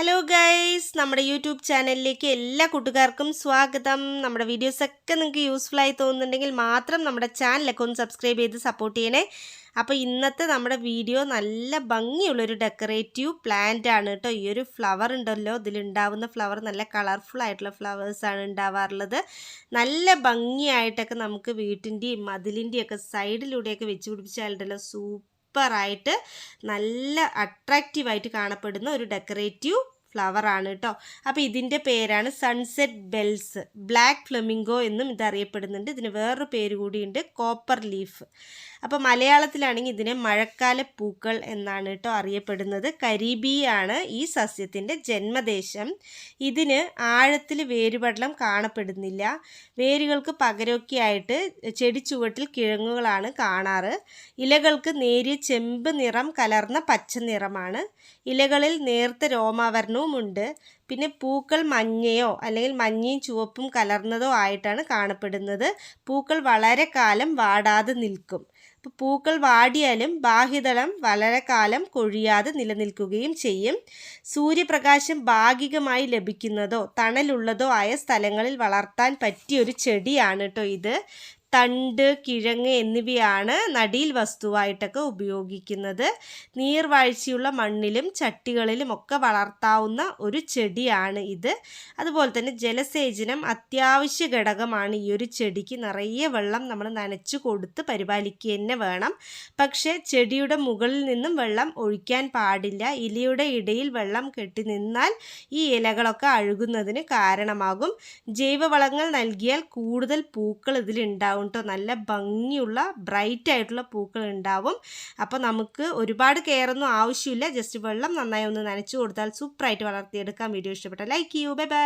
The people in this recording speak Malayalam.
ഹലോ ഗൈസ് നമ്മുടെ യൂട്യൂബ് ചാനലിലേക്ക് എല്ലാ കൂട്ടുകാർക്കും സ്വാഗതം. നമ്മുടെ വീഡിയോസൊക്കെ നിങ്ങൾക്ക് യൂസ്ഫുൾ ആയി തോന്നുന്നുണ്ടെങ്കിൽ മാത്രം നമ്മുടെ ചാനലൊക്കെ ഒന്ന് സബ്സ്ക്രൈബ് ചെയ്ത് സപ്പോർട്ട് ചെയ്യണേ. അപ്പോൾ ഇന്നത്തെ നമ്മുടെ വീഡിയോ നല്ല ഭംഗിയുള്ളൊരു ഡെക്കറേറ്റീവ് പ്ലാന്റ് ആണ് കേട്ടോ. ഈ ഒരു ഫ്ലവർ ഉണ്ടല്ലോ. ഇതിലുണ്ടാവുന്ന ഫ്ലവർ നല്ല കളർഫുൾ ആയിട്ടുള്ള ഫ്ലവേഴ്സാണ് ഉണ്ടാവാറുള്ളത്. നല്ല ഭംഗിയായിട്ടൊക്കെ നമുക്ക് വീട്ടിന്റെയും മതിലിന്റെയും ഒക്കെ സൈഡിലൂടെയൊക്കെ വെച്ച് പിടിപ്പിച്ചാലുണ്ടല്ലോ സൂപ്പർ സൂപ്പറായിട്ട് നല്ല അട്രാക്റ്റീവായിട്ട് കാണപ്പെടുന്ന ഒരു ഡെക്കറേറ്റീവ് ഫ്ലവർ ആണ് കേട്ടോ അപ്പോൾ ഇതിന്റെ പേരാണ് സൺസെറ്റ് ബെൽസ് ബ്ലാക്ക് ഫ്ലെമിംഗോ എന്നും ഇതറിയപ്പെടുന്നുണ്ട്. ഇതിന് വേറൊരു പേര് കൂടിയുണ്ട് കോപ്പർ ലീഫ് അപ്പോൾ മലയാളത്തിലാണെങ്കിൽ ഇതിനെ മഴക്കാല പൂക്കൾ എന്നാണ് കേട്ടോ അറിയപ്പെടുന്നത്. കരീബിയാണ് ഈ സസ്യത്തിന്റെ ജന്മദേശം. ഇതിന് ആഴത്തിൽ വേരുപടലം കാണപ്പെടുന്നില്ല. വേരുകൾക്ക് പകരമൊക്കെയായിട്ട് ചെടി ചുവട്ടിൽ കിഴങ്ങുകളാണ് കാണാറ്. ഇലകൾക്ക് നേരിയ ചെമ്പ് നിറം കലർന്ന പച്ച നിറമാണ് ഇലകളിൽ നേർത്ത രോമാവരണവുമുണ്ട് പിന്നെ പൂക്കൾ മഞ്ഞയോ അല്ലെങ്കിൽ മഞ്ഞയും ചുവപ്പും കലർന്നതോ ആയിട്ടാണ് കാണപ്പെടുന്നത്. പൂക്കൾ വളരെ കാലം വാടാതെ നിൽക്കും. ഇപ്പോൾ പൂക്കൾ വാടിയാലും ബാഹ്യതലം വളരെ കാലം കൊഴിയാതെ നിലനിൽക്കുകയും ചെയ്യും. സൂര്യപ്രകാശം ഭാഗികമായി ലഭിക്കുന്നതോ തണലുള്ളതോ ആയ സ്ഥലങ്ങളിൽ വളർത്താൻ പറ്റിയൊരു ചെടിയാണ് കേട്ടോ ഇത്. തണ്ട് കിഴങ്ങ് എന്നിവയാണ് നടീൽ വസ്തുവായിട്ടൊക്കെ ഉപയോഗിക്കുന്നത്. നീർവാഴ്ചയുള്ള മണ്ണിലും ചട്ടികളിലും ഒക്കെ വളർത്താവുന്ന ഒരു ചെടിയാണ് ഇത്. അതുപോലെ തന്നെ ജലസേചനം അത്യാവശ്യ ഘടകമാണ് ഈ ഒരു ചെടിക്ക്. നിറയെ വെള്ളം നമ്മൾ നനച്ചു കൊടുത്ത് പരിപാലിക്കുക തന്നെ വേണം. പക്ഷേ ചെടിയുടെ മുകളിൽ നിന്നും വെള്ളം ഒഴിക്കാൻ പാടില്ല. ഇലയുടെ ഇടയിൽ വെള്ളം കെട്ടി നിന്നാൽ ഈ ഇലകളൊക്കെ അഴുകുന്നതിന് കാരണമാകും. ജൈവവളങ്ങൾ നൽകിയാൽ കൂടുതൽ പൂക്കൾ ഇതിലുണ്ടാവും കേട്ടോ നല്ല ഭംഗിയുള്ള ബ്രൈറ്റ് ആയിട്ടുള്ള പൂക്കൾ ഉണ്ടാവും. അപ്പോൾ നമുക്ക് ഒരുപാട് കെയറൊന്നും ആവശ്യമില്ല. ജസ്റ്റ് വെള്ളം നന്നായി ഒന്ന് നനച്ചു കൊടുത്താൽ സൂപ്പറായിട്ട് വളർത്തിയെടുക്കാം. വീഡിയോ ഇഷ്ടപ്പെട്ടാൽ ലൈക്ക് ചെയ്യൂ. Bye bye